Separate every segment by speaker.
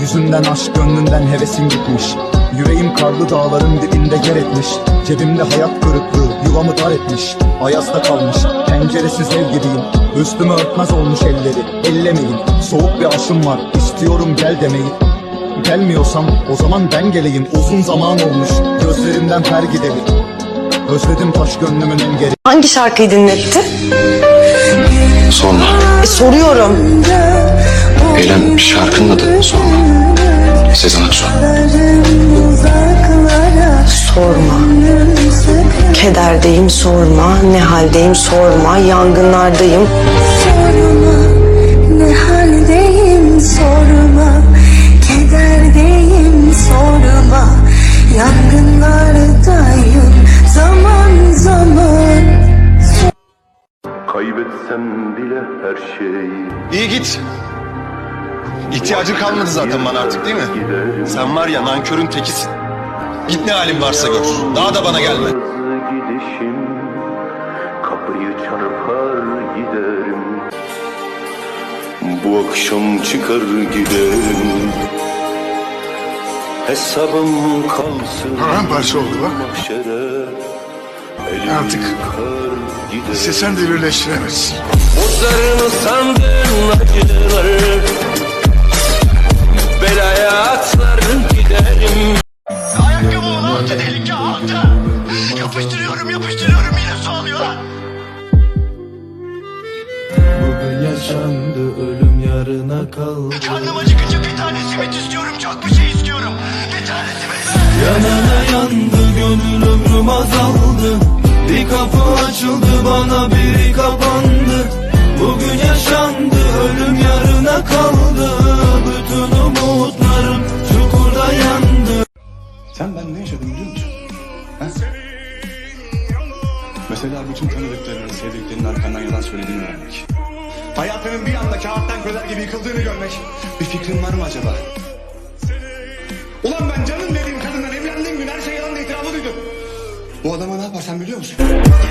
Speaker 1: Gözlerinden aşk gönlünden hevesin gitmiş. Yüreğim karlı dağların dibinde yer etmiş. Cebimde hayat kırıklığı yuvamı dar etmiş. Ayazda kalmış penceresiz ev gibiyim. Üstümü örtmez olmuş elleri ellemeyin Soğuk bir aşım var istiyorum gel demeyi. Gelmiyorsam o zaman ben geleyim. Uzun zaman olmuş gözlerimden fer gideli Özledim taş gönlümün engeli.
Speaker 2: Hangi şarkıyı dinletti?
Speaker 3: Sorma.
Speaker 2: E, soruyorum.
Speaker 3: Eylem şarkının adı Sorma. Sezen Aksu.
Speaker 2: Sorma. Kederdeyim sorma. Ne haldeyim sorma. Yangınlardayım.
Speaker 4: Sorma ne haldeyim sorma Kederdeyim sorma Yangınlardayım zaman zaman
Speaker 5: Kaybetsem bile her şeyi
Speaker 6: İyi git. İhtiyacın kalmadı zaten bana artık değil mi? Sen var ya nankörün tekisin. Git ne halin varsa gör. Daha da bana gelme.
Speaker 5: Kapıyı çarpar giderim Bu akşam çıkar giderim Hesabım kalsın
Speaker 7: Paramparça oldu bak. Artık İstesen de birleştiremezsin.
Speaker 5: Bozlarını sandın acıları
Speaker 8: sağlıyorlar.
Speaker 9: Bugün yaşandı ölüm yarına kaldı
Speaker 8: Karnım acıkınca bir tane simit istiyorum çok bir şey istiyorum. Bir tane simit.
Speaker 9: Yanana yandı gönül ömrüm azaldı Bir kapı açıldı bana biri kapandı Bugün yaşandı ölüm yarına kaldı bütün
Speaker 10: tanıdıklarının, sevdiklerinin arkandan yalan söylediğini öğrenmek. Hayatının bir anda kağıttan köler gibi yıkıldığını görmek. Bir fikrin var mı acaba? Ulan ben canım dediğim kadından evlendiğim gün her şey yalan diye itirafı duydum. Bu adama ne yaparsan biliyor musun?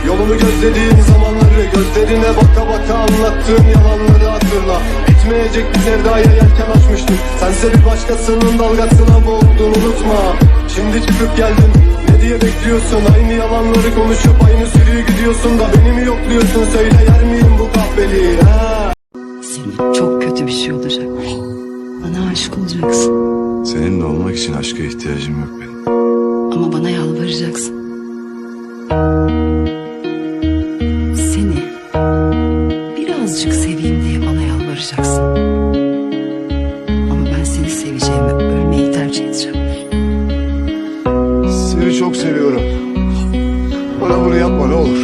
Speaker 6: Yolunu gözlediğim zamanları gözlerine baka baka anlattığım yalanları hatırla. Bitmeyecek bir sevdaya yelken açmıştım. Sense bir başkasının dalgasına boğuldun unutma. Şimdi çıkıp geldin ne diye bekliyorsun Aynı yalanları konuşup aynı sürüyü gidiyorsun da Beni mi yokluyorsun söyle yer miyim bu kahveliği ha?
Speaker 2: Senin çok kötü bir şey olacak. Bana aşık olacaksın.
Speaker 10: Seninle olmak için aşka ihtiyacım yok benim.
Speaker 2: Ama bana yalvaracaksın. Bana
Speaker 10: bunu yapma ne olur.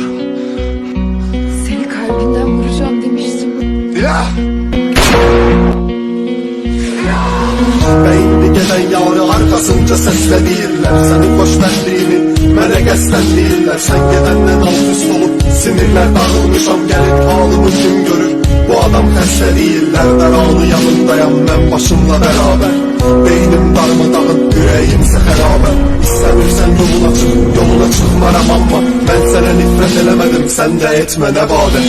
Speaker 4: Seni kalbinden vuracağım demiştim.
Speaker 10: Dilah!
Speaker 6: Beyni gelen yarı arkasınca sesleniyorlar Senin boş verdiğini meregesten değiller. Sen gidenden alt üst olup sinirler dağılmışam Gelip halımı kim görür? Bu adam teste değiller. Ben anı yanındayım ben başımla beraber. Beynim darmadağın yüreğimse herabe İstenirsen yolun açık yolun açık maram ama sana nifret elemedim sen de etme ne bade